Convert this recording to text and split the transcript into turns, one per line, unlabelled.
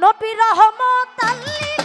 নবী রহমত আল্লি